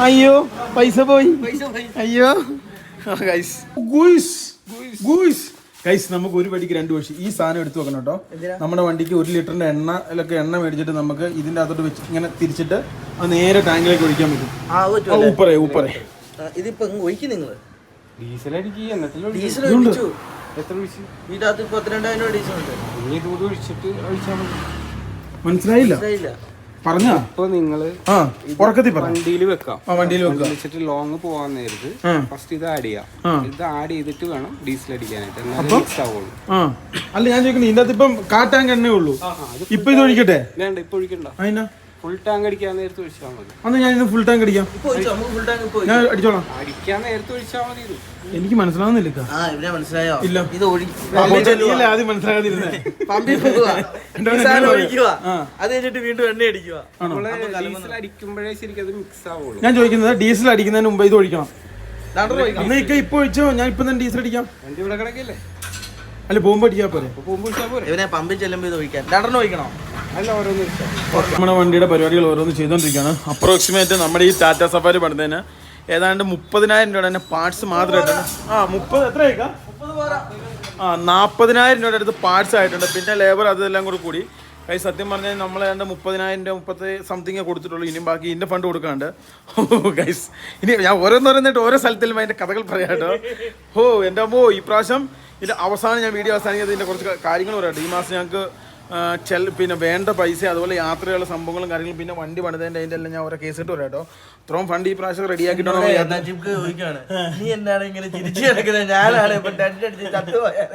S1: അയ്യോ പൈസ പോയി.
S2: പൈസ പോയി.
S1: അയ്യോ. ഗുയ്സ് ഗുയ്സ് ഗൂയിസ് ഗൈസ് നമുക്ക് ഒരു വടിക്ക് രണ്ട് വശി. ഈ സാധനം എടുത്തു വെക്കണം കേട്ടോ. നമ്മുടെ വണ്ടിക്ക് ഒരു ലിറ്ററിന്റെ എണ്ണ അല്ലൊക്കെ എണ്ണ മേടിച്ചിട്ട് നമുക്ക് ഇതിന്റെ അകത്തോട്ട് വെച്ച് ഇങ്ങനെ തിരിച്ചിട്ട് അത് നേരെ ടാങ്കിലേക്ക് ഒഴിക്കാൻ പറ്റും. ഊപ്പറേ ഊപ്പറേ.
S2: ഇതിപ്പോ ഒഴിക്കും നിങ്ങൾ.
S4: ഡീസൽ
S2: ഡീസൽ ഒഴിച്ചു.
S4: എത്ര ഒഴിച്ചു?
S2: പത്തിരണ്ടായിരം ഡീസൽ ഉണ്ട്
S4: ഒഴിച്ചിട്ട് ഒഴിച്ചാൽ മതി.
S1: മനസ്സിലായില്ല?
S2: മനസ്സിലായില്ല.
S1: പറഞ്ഞാ?
S4: ഇപ്പൊ
S1: നിങ്ങൾ ഉറക്കത്തിൽ
S4: വണ്ടിയിൽ വെക്കാം.
S1: വണ്ടിയിൽ
S4: വെച്ചിട്ട് ലോങ് പോവാൻ നേരത്ത് ഫസ്റ്റ് ഇത് ആഡ് ചെയ്യാം. ഇത് ആഡ് ചെയ്തിട്ട് വേണം ഡീസൽ അടിക്കാനായിട്ട്. എന്നാലും മിക്സ് ആവുള്ളൂ.
S1: അല്ല ഞാൻ ചോദിക്കുന്നത് ഇതിന്റെ അകത്ത് ഇപ്പം കാട്ടാൻ എണ്ണേ ഉള്ളൂ ഇപ്പൊ ഇത് ഒഴിക്കട്ടെ?
S4: വേണ്ട ഇപ്പൊ ഒഴിക്കണ്ട.
S1: അതിനാ
S4: ഫുൾ ടാങ്ക് അടിക്കാൻ നേരത്ത് ഒഴിച്ചാൽ മതി.
S1: അന്ന് ഞാൻ ഇന്ന് ഫുൾ ടാങ്ക് അടിക്കാം. ഞാൻ അടിച്ചോളാം.
S4: അടിക്കാൻ നേരത്ത് ഒഴിച്ചാൽ മതി ഇത്.
S1: എനിക്ക് മനസ്സിലാവുന്നില്ല.
S2: ആ ഇവിടെ മനസ്സിലായോ?
S1: ഇല്ല.
S2: ഇത്
S1: ഒഴിക്കില്ല ആദ്യം മനസ്സിലാകാതിരുന്നേ.
S2: പമ്പിൽ ഒഴിക്കുക. അത് കഴിഞ്ഞിട്ട് വീണ്ടും എണ്ണ അടിക്കുക
S4: നമ്മൾ ഡീസൽ അടിക്കുമ്പോഴേ ശരിക്കും അത് മിക്സ് ആവുള്ളൂ.
S1: ഞാൻ ചോദിക്കുന്നത് ഡീസൽ അടിക്കുന്നതിന് മുമ്പ് ഇത് ഒഴിക്കണം. അന്ന് ഇക്ക ഇപ്പൊ ഒഴിച്ചോ? ഞാൻ ഇപ്പൊ തന്നെ ഡീസൽ അടിക്കാം.
S4: അല്ലെ ഇവിടെ കിടക്കില്ലേ
S1: അല്ല പോകുമ്പോ അടിക്കാൻ പോരെ?
S4: പോരെ?
S2: ഇവനെ പമ്പിൽ ചെല്ലുമ്പോ ഇത് ഒഴിക്കാൻ. രണ്ടെണ്ണം ഒഴിക്കണോ?
S1: നമ്മുടെ വണ്ടിയുടെ പരിപാടികൾ ഓരോന്ന് ചെയ്തോണ്ടിരിക്കുകയാണ്. അപ്രോക്സിമേറ്റ് നമ്മുടെ ഈ ടാറ്റ സഫാരി പണിതതിന് ഏതാണ്ട് മുപ്പതിനായിരം രൂപയുടെ തന്നെ പാർട്സ് മാത്രമായിട്ടാണ് ആ മുപ്പത് എത്ര ആ നാൽപ്പതിനായിരം രൂപയുടെ അടുത്ത് പാർട്സ് ആയിട്ടുണ്ട്. പിന്നെ ലേബർ അതെല്ലാം കൂടി കൂടി. കൈ സത്യം പറഞ്ഞാൽ നമ്മൾ ഏതാണ്ട് മുപ്പതിനായിരം രൂപ മുപ്പത്തി സംതിങ് കൊടുത്തിട്ടുള്ളൂ. ഇനിയും ബാക്കി ഇതിന്റെ ഫണ്ട് കൊടുക്കാണ്ട്. ഗൈസ് ഇനി ഞാൻ ഓരോന്നോരോന്നിട്ട് ഓരോ സ്ഥലത്തിലും അതിന്റെ കഥകൾ പറയാട്ടോ ഹോ ഓ എന്റെ അമ്മോ ഈ പ്രാവശ്യം ഇതിന്റെ അവസാനം ഞാൻ വീഡിയോ അവസാനിക്കുന്നത് ഇതിന്റെ കുറച്ച് കാര്യങ്ങൾ പറയാട്ടോ ഈ മാസം ഞങ്ങൾക്ക് ചെൽ പിന്നെ വേണ്ട പൈസ അതുപോലെ യാത്രയുള്ള സംഭവങ്ങളും കാര്യങ്ങളും പിന്നെ വണ്ടി പണിതതിന്റെ അതിന്റെ എല്ലാം ഞാൻ ഓരോ കേസ് ഇട്ട് വരാം കേട്ടോ ഇത്രയും ഫണ്ട് ഈ പ്രാവശ്യം റെഡിയാക്കിയിട്ടാണോ
S2: നജീബ്ക്ക് ചോദിക്കാണ് നീ എന്താണ് ഇങ്ങനെ ചിരിച്ചു കിടക്കുന്നത് ഞാനാണ് ഇപ്പൊ ടെൻഷൻ അടിച്ച് ചത്തുപോയത്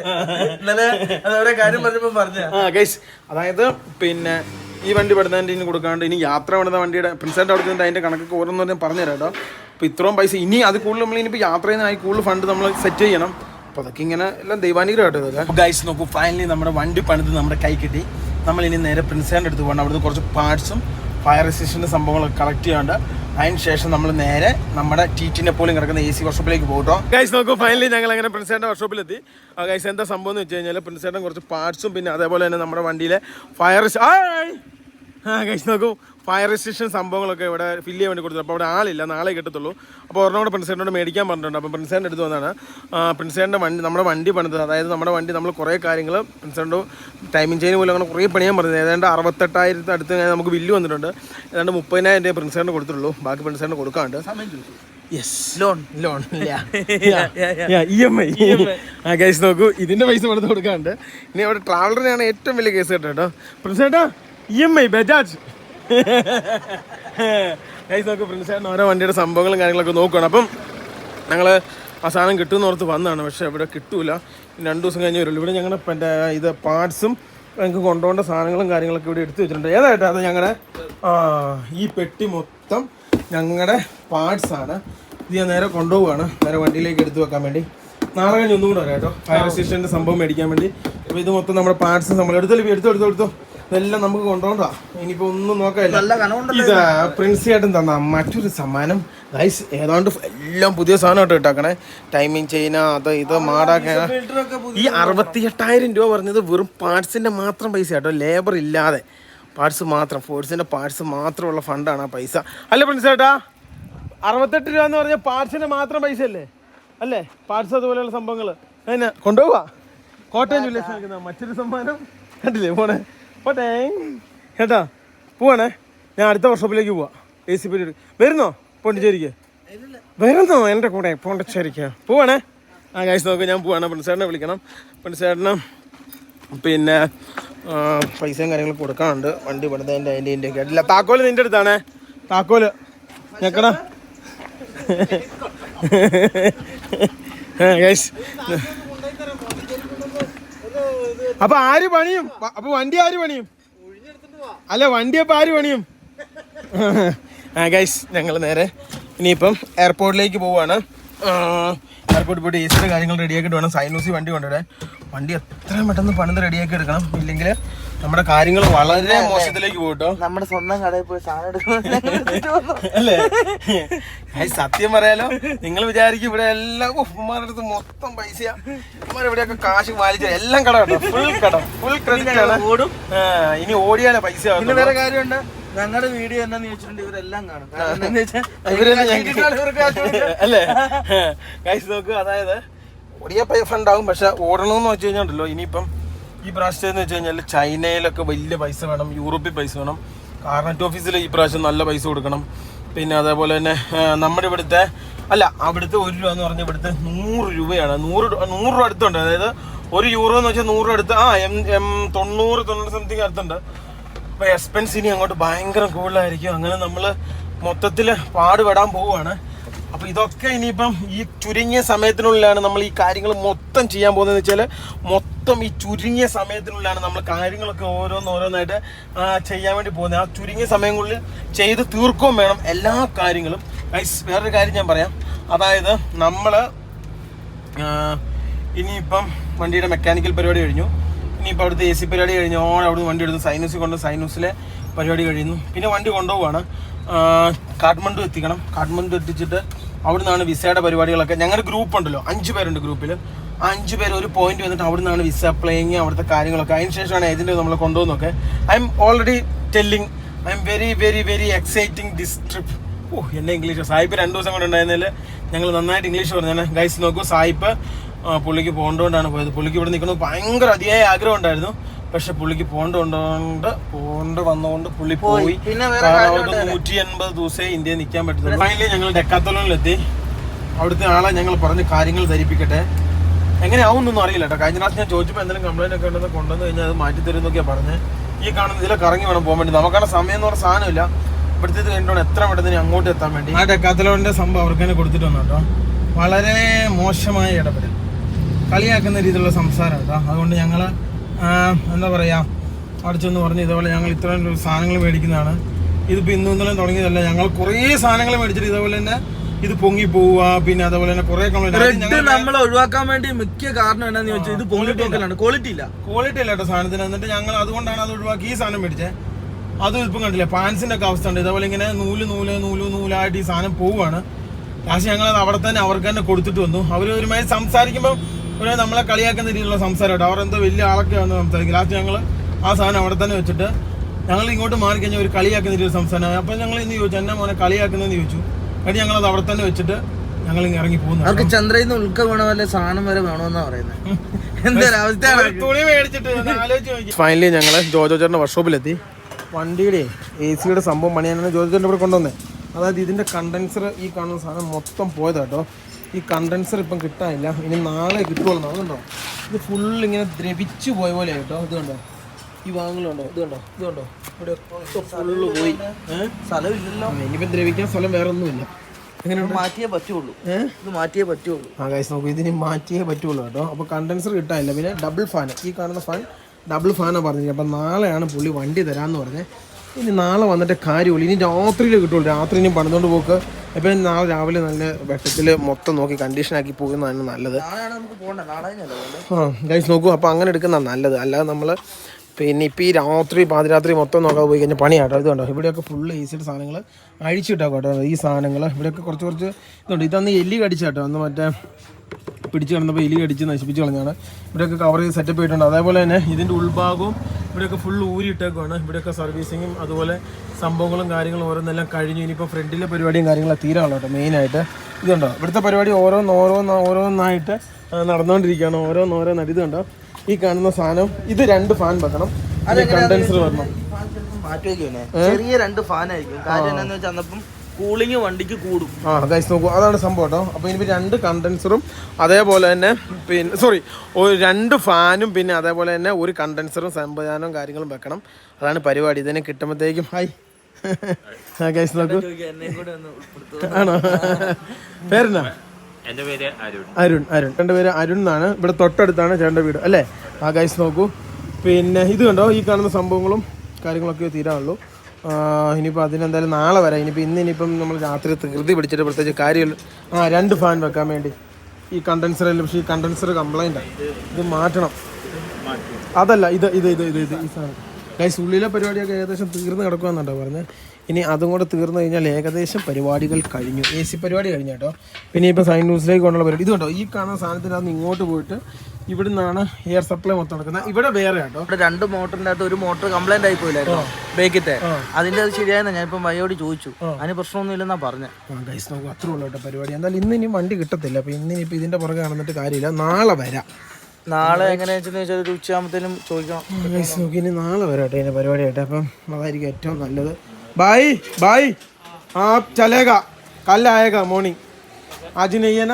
S2: ഇന്നലെ അത് ഓരോ കാര്യം പറഞ്ഞപ്പോ പറഞ്ഞ
S1: ആ ഗൈസ് അതായത് പിന്നെ ഈ വണ്ടി പടുന്നതിന്റെ ഇനി കൊടുക്കാണ്ട് ഇനി യാത്ര പണിത വണ്ടിയുടെ പ്രിൻസെന്റ് അവിടെ അതിന്റെ കണക്കൊക്കെ ഓരോന്നും ഞാൻ പറഞ്ഞുതരാം കേട്ടോ. അപ്പോൾ ഇത്രയും പൈസ ഇനി അത് കൂടുതൽ നമ്മൾ ഇനിയിപ്പോൾ യാത്ര ചെയ്യുന്നതായി കൂടുതൽ ഫണ്ട് നമ്മൾ സെറ്റ് ചെയ്യണം. അപ്പോൾ അതൊക്കെ ഇങ്ങനെ എല്ലാം ദൈവാനുഗ്രഹമായിട്ട് ഇതൊക്കെ. ഗൈസ് നോക്കൂ ഫൈനലി നമ്മുടെ വണ്ടി പണിത് നമ്മുടെ കൈ കിട്ടി. നമ്മൾ ഇനി നേരെ പ്രിൻസേന്റെ അടുത്ത് പോകണം. അവിടുന്ന് കുറച്ച് പാർട്സും ഫയർ റെസിസ്റ്റന്റ് സംഭവങ്ങളൊക്കെ കളക്ട് ചെയ്യാണ്ട് അതിന് ശേഷം നമ്മൾ നേരെ നമ്മുടെ ടീറ്റിനെ പോലും കിടക്കുന്ന എ സി വർഷോപ്പിലേക്ക് പോകട്ടോ ഗൈസ് നോക്കൂ ഫൈനലി ഞങ്ങൾ അങ്ങനെ പ്രിൻസേന്റെ വർക്ക്ഷോപ്പിലെത്തി ആ ഗൈസ് എന്താ സംഭവം എന്ന് വെച്ച് കഴിഞ്ഞാൽ പ്രിൻസേട്ടൻ കുറച്ച് പാർട്സും പിന്നെ അതേപോലെ തന്നെ നമ്മുടെ വണ്ടിയിലെ ഫയർ ആ ഗൈസ് നോക്കൂ ഫയർ സ്റ്റേഷൻ സംഭവങ്ങളൊക്കെ ഇവിടെ ഫില്ല് ചെയ്യാൻ വേണ്ടി കൊടുത്തു അപ്പോൾ അവിടെ ആളില്ല നാളെ കിട്ടത്തുള്ളൂ. അപ്പോൾ ഒരെണ്ണോടെ പ്രിൻസേട്ടനോട് മേടിക്കാൻ പറഞ്ഞിട്ടുണ്ട്. അപ്പോൾ പ്രിൻസേന്റെ അടുത്ത് വന്നാണ്. പ്രിൻസേന്റെ വണ്ടി നമ്മുടെ വണ്ടി പണിത് അതായത് നമ്മുടെ വണ്ടി നമ്മൾ കുറേ കാര്യങ്ങൾ പ്രിൻസേന്റെ ടൈമിംഗ് ചെയിൻ പോലെ അങ്ങനെ കുറേ പണിയാൻ പറഞ്ഞത് ഏതാണ്ട് അറുപത്തെട്ടായിരത്തി അടുത്ത് നമുക്ക് ബില്ല് വന്നിട്ടുണ്ട്. ഏതാണ്ട് മുപ്പതിനായിരം രൂപ പ്രിൻസേറിന് കൊടുത്തിട്ടുള്ളൂ. ബാക്കി പ്രിൻസേറിന് കൊടുക്കാണ്ട്. Yes
S2: loan
S1: loan E M I ആ കേസ് നോക്കൂ. ഇതിന്റെ പൈസ കൊടുത്ത് കൊടുക്കാണ്ട്. ഇനി അവിടെ ട്രാവലറിനാണ് ഏറ്റവും വലിയ കേസ് കേട്ടോ. കേട്ടോ പ്രിൻസേട്ടാ E M I Bajaj case നോക്കൂ പ്രിൻസേട്ടൻ ഓരോ വണ്ടിയുടെ സംഭവങ്ങളും കാര്യങ്ങളൊക്കെ നോക്കുകയാണ് അപ്പം ഞങ്ങൾ ആ സാധനം കിട്ടുമെന്ന് ഓർത്ത് വന്നതാണ്. പക്ഷേ ഇവിടെ കിട്ടൂല. രണ്ട് ദിവസം കഴിഞ്ഞ് വരുള്ളൂ. ഇവിടെ ഞങ്ങളുടെ എന്റെ ഇത് പാർട്സും ഞങ്ങൾക്ക് കൊണ്ടുപോകേണ്ട സാധനങ്ങളും കാര്യങ്ങളൊക്കെ ഇവിടെ എടുത്തു വെച്ചിട്ടുണ്ട്. ഏതായിട്ട്? അത് ഞങ്ങളുടെ ഈ പെട്ടി മൊത്തം ഞങ്ങളുടെ പാർട്സാണ്. ഇത് ഞാൻ നേരെ കൊണ്ടുപോവുകയാണ്. നേരെ വണ്ടിയിലേക്ക് എടുത്തു വെക്കാൻ വേണ്ടി. നാളെ കഴിഞ്ഞ് ഒന്നും കൂടെ വരാം കേട്ടോ. ഫയർ സ്റ്റേഷന്റെ സംഭവം മേടിക്കാൻ വേണ്ടി. അപ്പോൾ ഇത് മൊത്തം നമ്മുടെ പാർട്സ് നമ്മൾ എടുത്തല്ലോ എടുത്തു എടുത്തു എടുത്തോ. ഇതെല്ലാം നമുക്ക് കൊണ്ടുപോകണ്ട ഇനിയിപ്പോ ഒന്നും നോക്കാനില്ല. ഇത് പ്രിൻസി ആയിട്ടും തന്ന മറ്റൊരു സമ്മാനം. ഗൈസ് ഏതാണ്ട് എല്ലാം പുതിയ സാധനമായിട്ട് ഇട്ടാക്കണേ. ടൈമിങ് ചെയിന അത് ഇത് മാടാക്ക ഈ അറുപത്തി എട്ടായിരം രൂപ പറഞ്ഞത് വെറും പാർട്സിന്റെ മാത്രം പൈസ കേട്ടോ. ലേബർ ഇല്ലാതെ. പാർട്സ് മാത്രം ഫോഴ്സിന്റെ പാർട്സ് മാത്രമുള്ള ഫണ്ടാണ് ആ പൈസ. അല്ലേ പ്രിൻസ് ചേട്ടാ അറുപത്തെട്ട് രൂപ എന്ന് പറഞ്ഞാൽ പാർട്സിന്റെ മാത്രം പൈസ അല്ലേ? അല്ലേ? പാർട്സ് അതുപോലെയുള്ള സംഭവങ്ങൾ അതിനെ കൊണ്ടുപോവാ. കോട്ടയം ജില്ലയിൽ മറ്റൊരു സമ്മാനം. കണ്ടില്ലേ പോണേ പോട്ടെ കേട്ടാ പോവാണേ. ഞാൻ അടുത്ത വർഷോപ്പിലേക്ക് പോവാ. എ സി പീരീഡ് വരുന്നോ പോണ്ടിച്ചേരിക്ക് വരുന്നോ? എന്റെ കൂടെ പോണ്ടിച്ചേരിക്ക് പോവാണേ. ആ കാശ് നോക്ക് ഞാൻ പോവാണ്. പ്രിൻസേട്ടനെ വിളിക്കണം. പ്രിൻസേട്ടന് പിന്നെ പൈസയും കാര്യങ്ങളും കൊടുക്കാനുണ്ട്. വണ്ടി പണിതതിന്റെ അതിന്റെ ഇതിന്റെ ഒക്കെ. അല്ല താക്കോൽ നിന്റെ അടുത്താണേ. താക്കോൽ. ഞെക്കടാ. ഗൈസ് അപ്പൊ ആര് പണിയും? അപ്പൊ വണ്ടി ആര് പണിയും? അല്ല വണ്ടി അപ്പൊ ആര് പണിയും? ആ ഗൈസ് ഞങ്ങൾ നേരെ ഇനിയിപ്പം എയർപോർട്ടിലേക്ക് പോവാണ്. എയർപോർട്ടിൽ പോയിട്ട് എ സിയുടെ കാര്യങ്ങൾ റെഡിയാക്കിയിട്ട് വേണം. സൈനൂസി വണ്ടി കൊണ്ടുവരാൻ. വണ്ടി എത്രയും പെട്ടെന്ന് പണിത് റെഡിയാക്കി എടുക്കണം. ഇല്ലെങ്കിൽ നമ്മുടെ കാര്യങ്ങൾ വളരെ മോശത്തിലേക്ക് പോയിട്ടോ?
S2: നമ്മുടെ സ്വന്തം കടയിൽ പോയി സാധനം
S1: അല്ലേ? സത്യം പറയാലോ നിങ്ങൾ വിചാരിക്കും ഇവിടെ എല്ലാം ഉപ്പുമാരുടെ അടുത്ത് മൊത്തം പൈസ ഇവിടെയൊക്കെ കാശ് വാലിച്ച എല്ലാം കട ഫുൾ കട. ഫുൾ ക്രെഡിറ്റ്
S2: ഓടും.
S1: ഇനി ഓടിയാലേ പൈസ
S2: പിന്നെ. വേറെ കാര്യമുണ്ട്. ഞങ്ങളുടെ വീഡിയോ എന്താന്ന് ചോദിച്ചിട്ടുണ്ട് ഇവരെല്ലാം കാണും. കാശ്.
S1: അല്ലേ? ഗൈസ് നോക്ക് അതായത് ഓടിയ പൈസ ഉണ്ടാവും പക്ഷെ ഓടണമെന്ന് വെച്ച് കഴിഞ്ഞാൽ ഇനിയിപ്പം ഈ പ്രാവശ്യം എന്ന് വെച്ച് കഴിഞ്ഞാൽ ചൈനയിലൊക്കെ വലിയ പൈസ വേണം യൂറോപ്പിൽ പൈസ വേണം. കാർണറ്റ് ഓഫീസിൽ ഈ പ്രാവശ്യം നല്ല പൈസ കൊടുക്കണം. പിന്നെ അതേപോലെ തന്നെ നമ്മുടെ ഇവിടുത്തെ അല്ല അവിടുത്തെ ഒരു രൂപ എന്ന് പറഞ്ഞാൽ ഇവിടുത്തെ നൂറ് രൂപയാണ്. നൂറ് നൂറ് രൂപ അടുത്തുണ്ട്. അതായത് ഒരു യൂറോ എന്ന് വെച്ചാൽ നൂറ് അടുത്ത് ആ എം എം തൊണ്ണൂറ് തൊണ്ണൂറ് സംതിങ് അടുത്തുണ്ട്. അപ്പോൾ എക്സ്പെൻസ് ഇനി അങ്ങോട്ട് ഭയങ്കര കൂടുതലായിരിക്കും. അങ്ങനെ നമ്മൾ മൊത്തത്തിൽ പാടുപെടാൻ പോവുകയാണ്. അപ്പോൾ ഇതൊക്കെ ഇനിയിപ്പം ഈ ചുരുങ്ങിയ സമയത്തിനുള്ളിലാണ് നമ്മൾ ഈ കാര്യങ്ങൾ മൊത്തം ചെയ്യാൻ പോകുന്നത് വെച്ചാൽ മൊത്തം ഈ ചുരുങ്ങിയ സമയത്തിനുള്ളിലാണ് നമ്മൾ കാര്യങ്ങളൊക്കെ ഓരോന്നോരോന്നായിട്ട് ചെയ്യാൻ വേണ്ടി പോകുന്നത്. ആ ചുരുങ്ങിയ സമയങ്ങളിൽ ചെയ്ത് തീർക്കുകയും വേണം എല്ലാ കാര്യങ്ങളും. വേറൊരു കാര്യം ഞാൻ പറയാം. അതായത് നമ്മൾ ഇനിയിപ്പം വണ്ടിയുടെ മെക്കാനിക്കൽ പരിപാടി കഴിഞ്ഞു. ഇനിയിപ്പോൾ അവിടുത്തെ എ സി പരിപാടി കഴിഞ്ഞു. ഓൺ അവിടുന്ന് വണ്ടി എടുത്ത് സൈനൂസ് കൊണ്ട് സൈനൂസിലെ പരിപാടി കഴിയുന്നു പിന്നെ വണ്ടി കൊണ്ടുപോവാണ്. കാഠ്മണ്ഡു എത്തിക്കണം. കാഠ്മണ്ഡു എത്തിച്ചിട്ട് അവിടുന്നാണ് വിസയുടെ പരിപാടികളൊക്കെ. ഞങ്ങളുടെ ഗ്രൂപ്പ് ഉണ്ടല്ലോ അഞ്ച് പേരുണ്ട് ഗ്രൂപ്പിൽ അഞ്ച് പേര് ഒരു പോയിന്റ് വന്നിട്ട് അവിടുന്നാണ് വിസ അപ്ലൈയിങ് അവിടുത്തെ കാര്യങ്ങളൊക്കെ. അതിന് ശേഷമാണ് ഏജന്റ് നമ്മൾ കൊണ്ടുപോകുന്നൊക്കെ I'm already telling I'm very very very exciting this trip oh എന്നെ ഇംഗ്ലീഷ് സായിപ്പ് രണ്ട് ദിവസം കൊണ്ട് ഉണ്ടായിരുന്നതിൽ ഞങ്ങൾ നന്നായിട്ട് ഇംഗ്ലീഷ് പറഞ്ഞാൽ ഗൈസ് നോക്കൂ സായിപ്പ് പുള്ളിക്ക് പോകേണ്ടതുകൊണ്ടാണ് പോയത്. പുള്ളിക്ക് ഇവിടെ നിൽക്കുന്നത് ഭയങ്കര അതിയായ ആഗ്രഹം ഉണ്ടായിരുന്നു. പക്ഷെ പുള്ളിക്ക് പോകേണ്ടതുകൊണ്ട് പോകേണ്ട വന്നുകൊണ്ട് പുള്ളി പോയി. അവർക്ക് നൂറ്റി എൺപത് ദിവസമേ ഇന്ത്യയിൽ നിൽക്കാൻ പറ്റുന്നു ഫൈനലി ഞങ്ങൾ ഡെക്കാത്തലോണിലെത്തി. അവിടുത്തെ ആളെ ഞങ്ങൾ പറഞ്ഞ് കാര്യങ്ങൾ ധരിപ്പിക്കട്ടെ. എങ്ങനെയാവുന്നൊന്നും അറിയില്ല കേട്ടോ. കഴിഞ്ഞ പ്രാവശ്യം ഞാൻ ചോദിച്ചപ്പോൾ എന്തെങ്കിലും കംപ്ലൈന്റ് ഒക്കെ ഉണ്ടെന്ന് കൊണ്ടുവന്ന് കഴിഞ്ഞാൽ അത് മാറ്റി തരും എന്നൊക്കെയാണ് പറഞ്ഞത് ഈ കാണുന്ന ഇതിലെ കറങ്ങി വേണം പോകാൻ വേണ്ടി. നമുക്കാണ് സമയം എന്ന് പറഞ്ഞ സാധനമില്ല. ഇവിടുത്തെ കഴിഞ്ഞോണ്ട് എത്ര പെട്ടെന്ന് അങ്ങോട്ട് എത്താൻ വേണ്ടി? ആ ഡെക്കാത്തലോണിന്റെ സംഭവം അവർക്ക് തന്നെ കൊടുത്തിട്ട് വന്നു കേട്ടോ. വളരെ മോശമായ ഇടപെടൽ. കളിയാക്കുന്ന രീതിയിലുള്ള സംസാരം കേട്ടോ. അതുകൊണ്ട് ഞങ്ങൾ എന്താ പറയുക അടിച്ചെന്ന് പറഞ്ഞ് ഇതേപോലെ ഞങ്ങൾ ഇത്രയും സാധനങ്ങൾ മേടിക്കുന്നതാണ്. ഇതിപ്പോൾ ഇന്നും ഇന്നലെ തുടങ്ങിയതല്ല ഞങ്ങൾ കുറേ സാധനങ്ങൾ മേടിച്ചിട്ട് ഇതേപോലെ തന്നെ ഇത് പൊങ്ങി പോവുക പിന്നെ അതേപോലെ തന്നെ കുറേ
S2: റെഡ് നമ്മൾ ഒഴിവാക്കാൻ വേണ്ടി മിക്ക കാരണം എന്താന്ന് ചോദിച്ചാൽ ഇത് പൊങ്ങിട്ടോക്കലാണ് ക്വാളിറ്റി ഇല്ല.
S1: ക്വാളിറ്റി ഇല്ല കേട്ടോ സാധനത്തിന്. എന്നിട്ട് ഞങ്ങൾ അതുകൊണ്ടാണ് അത് ഒഴിവാക്കി ഈ സാധനം മേടിച്ചത് അതും ഇപ്പം കണ്ടില്ല പാൻസിന്റെ ഒക്കെ അവസ്ഥ ഉണ്ട്. ഇതേപോലെ ഇങ്ങനെ നൂൽ നൂൽ നൂൽ നൂലായിട്ട് ഈ സാധനം പോവുകയാണ്. പക്ഷേ ഞങ്ങൾ അത് അവിടെ തന്നെ അവർക്ക് തന്നെ കൊടുത്തിട്ട് വന്നു. അവർ ഒരുമാതിരി സംസാരിക്കുമ്പോൾ ഒരു നമ്മളെ കളിയാക്കുന്ന രീതിയിലുള്ള സംസാരം കേട്ടോ. അവർ എന്തോ വലിയ ആളൊക്കെ വന്ന് സംസാരിക്കും. ലാസ്റ്റ് ഞങ്ങൾ ആ സാധനം അവിടെ തന്നെ വെച്ചിട്ട് ഞങ്ങൾ ഇങ്ങോട്ട് മാറി കഴിഞ്ഞാൽ ഒരു കളിയാക്കുന്ന രീതിയിൽ സംസാരം. അപ്പം ഞങ്ങൾ ഇന്ന് ചോദിച്ചു എന്നെ മോനെ കളിയാക്കുന്നതെന്ന് ചോദിച്ചു? എന്നിട്ട് ഞങ്ങൾ അത് അവിടെ തന്നെ വെച്ചിട്ട് ഞങ്ങൾ ഇങ്ങനെ ഇറങ്ങി പോകുന്നു
S2: അവർക്ക് ചന്ദ്രയിൽ നിന്ന് ഉൾക്ക വേണോ അല്ലെ സാധനം വരെ വേണോന്നാ പറയുന്നത്
S1: ഫൈനലി ഞങ്ങൾ ജോജോ ചേട്ടന്റെ വർക്ക്ഷോപ്പിലെത്തി വണ്ടിയുടെ എ സിയുടെ സംഭവം പണിയാനാണ് ജോജോ ചേട്ടൻ ഇവിടെ കൊണ്ടുവന്നത് അതായത് ഇതിന്റെ കണ്ടൻസർ ഈ കാണുന്ന സാധനം മൊത്തം പോയതാട്ടോ കേട്ടോ. ഈ കണ്ടൻസർ ഇപ്പം കിട്ടാനില്ല. ഇനി നാളെ കിട്ടുള്ളൂ അതുകൊണ്ടോ ഇത് ഫുൾ ഇങ്ങനെ ദ്രവിച്ചു പോയ പോലെ കേട്ടോ. ഇത് കണ്ടോ? ഈ വാങ്ങലുണ്ടോ ഇത് കണ്ടോ? ഇത് കണ്ടോ? ഇവിടെ ഫുള്ള് പോയി.
S2: സ്ഥലമില്ലല്ലോ.
S1: ഇനിയിപ്പം ദ്രവിക്കാൻ സ്ഥലം വേറെ ഒന്നുമില്ല
S2: മാറ്റിയേ പറ്റുള്ളൂ. ഇത് മാറ്റിയേ പറ്റുള്ളൂ.
S1: ആ ഗൈസ് നോക്കൂ. ഇതിന് മാറ്റിയേ പറ്റുള്ളൂ കേട്ടോ. അപ്പോൾ കണ്ടൻസർ കിട്ടാനില്ല. പിന്നെ ഡബിൾ ഫാൻ ഈ കാണുന്ന ഫാൻ ഡബിൾ ഫാനാണ് പറഞ്ഞത് അപ്പം നാളെയാണ് പുള്ളി വണ്ടി തരാമെന്ന് പറഞ്ഞത് ഇനി നാളെ വന്നിട്ട് കാര്യമുള്ളൂ. ഇനി രാത്രിയിൽ കിട്ടുള്ളൂ. രാത്രി ഇനി പണിതുകൊണ്ട് പോക്ക്. എപ്പോഴും നാളെ രാവിലെ നല്ല വെട്ടത്തിൽ മൊത്തം നോക്കി കണ്ടീഷനാക്കി പോകുന്നതാണ് നല്ലത്. ആ ഗൈസ് നോക്കൂ. അപ്പോൾ അങ്ങനെ എടുക്കുന്നതാണ് നല്ലത്. അല്ലാതെ നമ്മൾ പിന്നെ ഇപ്പോൾ ഈ രാത്രി പാതിരാത്രി മൊത്തം നോക്കാതെ പോയി കഴിഞ്ഞാൽ പണിയാട്ടോ ഇത് കണ്ടോ ഇവിടെയൊക്കെ ഫുള്ള് ഈസിയുടെ സാധനങ്ങൾ അഴിച്ചിട്ടാ കേട്ടോ. ഈ സാധനങ്ങൾ ഇവിടെയൊക്കെ കുറച്ച് കുറച്ച് ഇതുണ്ട്. ഇതന്ന് എല്ലി കടിച്ചാട്ടോ അന്ന് മറ്റേ പിടിച്ച് കിടന്നപ്പോൾ എലി അടിച്ച് നശിപ്പിച്ച് കളഞ്ഞാണ് ഇവിടെയൊക്കെ കവർ ചെയ്ത് സെറ്റപ്പ് ചെയ്തിട്ടുണ്ട്. അതേപോലെ തന്നെ ഇതിന്റെ ഉൾഭാഗവും ഇവിടെയൊക്കെ ഫുൾ ഊരിയിട്ടേക്കുവാണ്. ഇവിടെയൊക്കെ സർവീസിങ്ങും അതുപോലെ സംഭവങ്ങളും കാര്യങ്ങളും ഓരോന്നെല്ലാം കഴിഞ്ഞു. ഇനിയിപ്പോൾ ഫ്രണ്ടിലെ പരിപാടിയും കാര്യങ്ങളും തീരാണല്ലോ കേട്ടോ മെയിനായിട്ട് ഇതുണ്ടോ? ഇവിടുത്തെ പരിപാടി ഓരോന്ന് ഓരോന്ന് ഓരോന്നായിട്ട് നടന്നുകൊണ്ടിരിക്കുകയാണ് ഓരോന്നോരോന്നായിട്ട് ഇത് കണ്ടോ? ഈ കാണുന്ന സാധനം ഇത് രണ്ട് ഫാൻ വെക്കണം. കണ്ടൻസർ വരണം.
S2: ചെറിയ രണ്ട് ഫാൻ ആയിരിക്കും. കാര്യം എന്താണെന്ന് വെച്ചാൽ കൂളിങ് വണ്ടിക്ക് കൂടും.
S1: ആ ഗൈസ് നോക്കൂ. അതാണ് സംഭവം കേട്ടോ. അപ്പോൾ ഇനി രണ്ട് കണ്ടൻസറും അതേപോലെ തന്നെ പിന്നെ സോറി ഒരു രണ്ട് ഫാനും പിന്നെ അതേപോലെ തന്നെ ഒരു കണ്ടൻസറും സംവിധാനവും കാര്യങ്ങളും വെക്കണം. അതാണ് പരിപാടി. ഇതിനെ കിട്ടുമ്പോഴത്തേക്കും ഹായ്. ഗൈസ് നോക്കൂ. ആണോ? പേരെന്നാ?
S3: പേര് അരുൺ.
S1: അരുൺ അരുൺ. എന്റെ പേര് അരുൺ എന്നാണ്. ഇവിടെ തൊട്ടടുത്താണ് ചേട്ടന്റെ വീട് അല്ലേ? ആ ഗൈസ് നോക്കൂ. പിന്നെ ഇത് കണ്ടോ? ഈ കാണുന്ന സംഭവങ്ങളും കാര്യങ്ങളൊക്കെ തീരാനുള്ളൂ. ഇനിയിപ്പോൾ അതിനെന്തായാലും നാളെ വരാം. ഇനിയിപ്പോൾ ഇന്ന് ഇനിയിപ്പം നമ്മൾ രാത്രി ധൃതി പിടിച്ചിട്ട് പ്രത്യേകിച്ച് കാര്യമില്ല. ആ രണ്ട് ഫാൻ വെക്കാൻ വേണ്ടി. ഈ കണ്ടൻസറിൽ പക്ഷേ ഈ കണ്ടൻസർ കംപ്ലൈന്റാണ് ഇത് മാറ്റണം. അതല്ല ഇത് ഇത് ഇത് ഇത് ഇത് ഈ സാധനം. ഗൈസ് ഉള്ളിലെ പരിപാടിയൊക്കെ ഏകദേശം തീർന്ന് കിടക്കുകയെന്നുണ്ടോ പറഞ്ഞത് ഇനി അതും കൂടെ തീർന്നു കഴിഞ്ഞാൽ ഏകദേശം പരിപാടികൾ കഴിഞ്ഞു. എ സി പരിപാടി കഴിഞ്ഞു കേട്ടോ. പിന്നെ ഇപ്പോൾ സൈൻ ന്യൂസിലേക്ക് കൊണ്ടുള്ള പരിപാടി. ഇത് കേട്ടോ ഈ കാണുന്ന സാധനത്തിനകത്ത് ഇങ്ങോട്ട് പോയിട്ട് ഇവിടെ നിന്നാണ് എയർ സപ്ലൈ മൊത്തം നടക്കുന്നത്. ഇവിടെ വേറെ കേട്ടോ
S2: ഇവിടെ രണ്ട് മോട്ടറിന്റെ അകത്ത് ഒരു മോട്ടർ കംപ്ലൈന്റ് ആയി പോയില്ലായിരുന്നു? ബേക്കിത്തെ. അതിന്റെ അത് ശരിയായെന്ന് ഞാൻ ഇപ്പം വയ്യോട് ചോദിച്ചു. അതിന് പ്രശ്നമൊന്നും ഇല്ലെന്നാ പറഞ്ഞു
S1: ഗൈസ് നോക്കൂ അത്രേ ഉള്ളൂ കേട്ടോ പരിപാടി. എന്തായാലും ഇന്ന് ഇനി വണ്ടി കിട്ടത്തില്ല. അപ്പൊ ഇന്ന് ഇപ്പൊ ഇതിന്റെ പുറകെ നടന്നിട്ട് കാര്യമില്ല. നാളെ വരാം.
S2: നാളെ എങ്ങനെയാണെന്ന് വെച്ചാൽ ഒരു ഉച്ചയാകുമ്പോഴത്തേനും ചോദിക്കണം.
S1: ഗൈസ് നോക്കി ഇനി നാളെ വരാം കേട്ടോ ഇതിന്റെ പരിപാടി ആയിട്ട് അപ്പം അതായിരിക്കും ഏറ്റവും നല്ലത്. Bye bye. ആ ചലേക കല്ലായക മോർണിംഗ് ആജ് നെയ്യന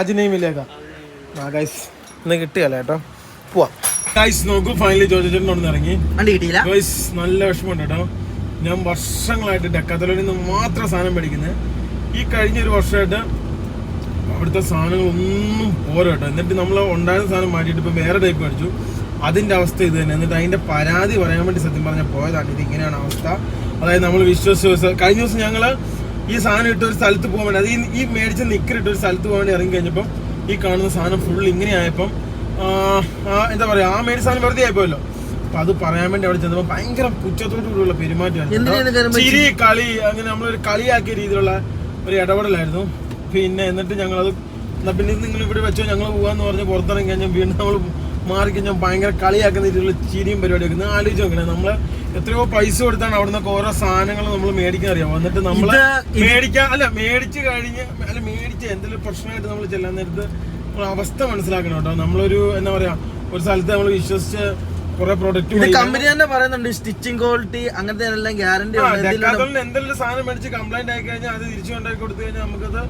S1: ആജ് നെയ് മിലേക ആ ഗൈസ് ഇന്ന് കിട്ടിയല്ല കേട്ടോ. പോവാം. ഗൈസ് നോക്കൂ ഫൈനലി ജോജേട്ടൻ ഒന്ന് ഇറങ്ങി.
S2: വണ്ടി കിട്ടിയില്ല.
S1: ഗൈസ് നല്ല വിഷമമുണ്ട് കേട്ടോ. ഞാൻ വർഷങ്ങളായിട്ട് ഡെക്കാത്തലോണിൽ നിന്ന് മാത്രം സാധനം മേടിക്കുന്നത് ഈ കഴിഞ്ഞ ഒരു വർഷമായിട്ട് അവിടുത്തെ സാധനങ്ങളൊന്നും പോരാ കേട്ടോ. എന്നിട്ട് നമ്മൾ ഉണ്ടായിരുന്ന സാധനം മാറ്റിയിട്ട് ഇപ്പം വേറെ ടൈപ്പ് മേടിച്ചു. അതിന്റെ അവസ്ഥ ഇത് തന്നെ. എന്നിട്ട് അതിന്റെ പരാതി പറയാൻ വേണ്ടി സത്യം പറഞ്ഞാൽ പോയതാണ്. ഇത് ഇങ്ങനെയാണ് അവസ്ഥ. അതായത് നമ്മൾ വിശ്വസിച്ച് കഴിഞ്ഞ ദിവസം ഞങ്ങൾ ഈ സാധനം ഇട്ട ഒരു സ്ഥലത്ത് പോകാൻ വേണ്ടി അത് ഈ ഈ മേടിച്ച നിക്കറിട്ട് ഒരു സ്ഥലത്ത് പോകാൻ വേണ്ടി ഇറങ്ങി കഴിഞ്ഞപ്പം ഈ കാണുന്ന സാധനം ഫുൾ ഇങ്ങനെ ആയപ്പം എന്താ പറയുക ആ മേടി സാധനം വെറുതെ ആയിപ്പോയല്ലോ. അപ്പൊ അത് പറയാൻ വേണ്ടി അവിടെ ചെന്നപ്പോ ഭയങ്കര പുച്ഛത്തോടുകൂടിയുള്ള പെരുമാറ്റം പെരുമാറ്റമാണ് ചിരി കളി അങ്ങനെ നമ്മളൊരു കളിയാക്കിയ രീതിയിലുള്ള ഒരു ഇടപെടലായിരുന്നു. പിന്നെ എന്നിട്ട് ഞങ്ങളത് എന്നാ പിന്നെ ഇത് നിങ്ങൾ ഇവിടെ വെച്ചോ ഞങ്ങൾ പോകാന്ന് പറഞ്ഞ് പുറത്തിറങ്ങി കഴിഞ്ഞാൽ വീണ്ടും നമ്മൾ മാറി കഴിഞ്ഞാൽ ഭയങ്കര കളിയാക്കുന്ന രീതിയിലുള്ള ചിരിയും പരിപാടിയൊക്കെ നിങ്ങൾ ആലോചിച്ച് നോക്കണേ നമ്മൾ എത്രയോ പൈസ കൊടുത്താണ് അവിടെ നിന്നൊക്കെ ഓരോ സാധനങ്ങൾ നമ്മൾ മേടിക്കാൻ അറിയാം. എന്നിട്ട് നമ്മൾ മേടിക്കാൻ അല്ല മേടിച്ച് കഴിഞ്ഞ് അല്ല മേടിച്ച് എന്തെങ്കിലും പ്രശ്നമായിട്ട് നമ്മൾ ചെല്ലാൻ നേരത്ത് അവസ്ഥ മനസ്സിലാക്കണം കേട്ടോ. നമ്മളൊരു എന്താ പറയാ ഒരു സ്ഥലത്ത് നമ്മൾ വിശ്വസിച്ച് കുറെ പ്രൊഡക്റ്റ്
S2: കമ്പനി തന്നെ പറയുന്നുണ്ട് സ്റ്റിച്ചിങ് ക്വാളിറ്റി അങ്ങനത്തെ എല്ലാം ഗ്യാരണ്ടി എന്തെങ്കിലും
S1: സാധനം മേടിച്ച് കംപ്ലൈന്റ് ആയി കഴിഞ്ഞാൽ അത് തിരിച്ചു കൊണ്ടാക്കി കൊടുത്തു കഴിഞ്ഞാൽ നമുക്കത്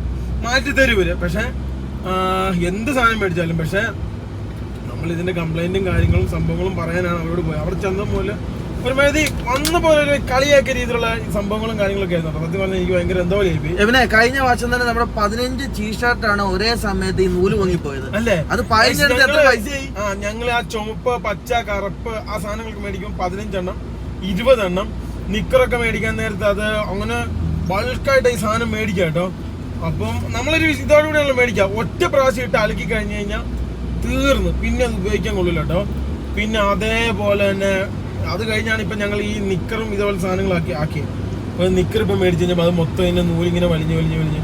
S1: മാറ്റി തരും പക്ഷെ എന്ത് സാധനം മേടിച്ചാലും പക്ഷെ ഇതിന്റെ കംപ്ലൈന്റും കാര്യങ്ങളും സംഭവങ്ങളും പറയാനാണ് അവരോട് പോയത്. അവിടെ ചെന്ന പോലെ ഒരുമാതിരി വന്ന പോലെ ഒരു കളിയാക്കിയ രീതിയിലുള്ള സംഭവങ്ങളും കാര്യങ്ങളൊക്കെ ആയിരുന്നു അപ്പൊ സത്യം പറഞ്ഞാൽ എനിക്ക് ഭയങ്കര എന്തോ പോലെ ആയിപ്പോയി.
S2: കഴിഞ്ഞ വർഷം തന്നെ നമ്മുടെ പതിനഞ്ച് ടീഷർട്ടാണ് ഒരേ സമയത്ത് ഈ നൂൽ പൊങ്ങിപ്പോയത്.
S1: അല്ലേ?
S2: അത്
S1: ആ ഞങ്ങൾ ആ ചുമപ്പ് പച്ച കറുപ്പ് ആ സാധനങ്ങൾക്ക് മേടിക്കും പതിനഞ്ചെണ്ണം ഇരുപതെണ്ണം നിക്കറൊക്കെ മേടിക്കാൻ നേരത്തെ അത് അങ്ങനെ ബൾക്കായിട്ട് ഈ സാധനം മേടിക്കാം കേട്ടോ. അപ്പം നമ്മളൊരു ഇതോടുകൂടിയാണല്ലോ മേടിക്കുക ഒറ്റ പ്രാവശ്യം ഇട്ട് അലക്കി കഴിഞ്ഞ് കഴിഞ്ഞാൽ തീർന്നു. പിന്നെ അത് ഉപയോഗിക്കാൻ കൊള്ളില്ല കേട്ടോ. പിന്നെ അതേപോലെ തന്നെ അത് കഴിഞ്ഞാണ് ഇപ്പം ഞങ്ങൾ ഈ നിക്കറും ഇതേപോലെ സാധനങ്ങളാക്കി ആക്കിയത് അപ്പോൾ നിക്കർ ഇപ്പം മേടിച്ച് കഴിഞ്ഞപ്പോൾ അത് മൊത്തം ഇതിന്റെ നൂലിങ്ങനെ വലിഞ്ഞ് വലിഞ്ഞ് വലിഞ്ഞ്.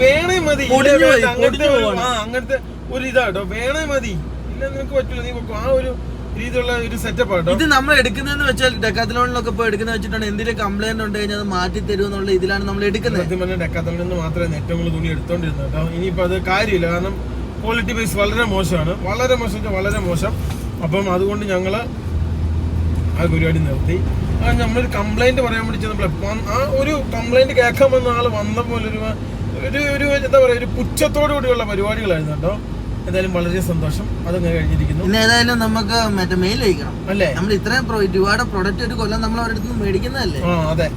S1: വേണേ മതി. അങ്ങനത്തെ ഒരു-
S2: പോവാണ്.
S1: കേട്ടോ അങ്ങനത്തെ ഒരു ഇതാട്ടോ വേണേ മതി. ഇല്ല നിനക്ക് പറ്റില്ല നീ. ആ ഒരു രീതിയിലുള്ള ഒരു സെറ്റപ്പ്
S2: ഇത് നമ്മൾ എടുക്കുന്നതെന്ന് വെച്ചാൽ ഡെക്കാത്തലോണിലൊക്കെ പോയി എടുക്കുന്ന വെച്ചിട്ടാണ് എന്തെങ്കിലും കംപ്ലൈന്റ് ഉണ്ട് കഴിഞ്ഞാൽ അത് മാറ്റി തരുമെന്നുള്ള ഇതിലാണ് നമ്മൾ എടുക്കുന്നത്.
S1: സത്യം പറഞ്ഞാൽ ഡെക്കാത്തളിൽ നിന്ന് മാത്രമേ ഏറ്റവും കൂടുതൽ തുണി എടുത്തോണ്ടിരുന്നത് കേട്ടോ. ഇനിയിപ്പോൾ അത് കാര്യമില്ല. കാരണം ക്വാളിറ്റി ബേസ് വളരെ മോശമാണ്. വളരെ മോശം വെച്ചാൽ വളരെ മോശം. അപ്പം അതുകൊണ്ട് ഞങ്ങൾ ആ പരിപാടി നിർത്തി. ആ നമ്മളൊരു കംപ്ലൈന്റ് പറയാൻ വേണ്ടി ചെന്നപ്പോൾ ആ ഒരു കംപ്ലൈന്റ് കേൾക്കാൻ വന്ന ആൾ വന്ന പോലെ ഒരു ഒരു ഒരു എന്താ പറയുക ഒരു പുച്ഛത്തോടു കൂടിയുള്ള പരിപാടികളായിരുന്നു കേട്ടോ. എന്തായാലും വളരെ സന്തോഷം. അതങ്ങനെ കഴിഞ്ഞിരിക്കുന്നു.
S2: പിന്നെ ഏതായാലും നമുക്ക് മറ്റേ മെയിൽ അയക്കണം.
S1: അല്ലേ?
S2: നമ്മൾ ഇത്രയും ഒരുപാട് പ്രൊഡക്റ്റ് ഒരു കൊല്ലം നമ്മൾ അവരുടെ അടുത്ത് നിന്ന് മേടിക്കുന്നതല്ലേ?
S1: ആ അതെ.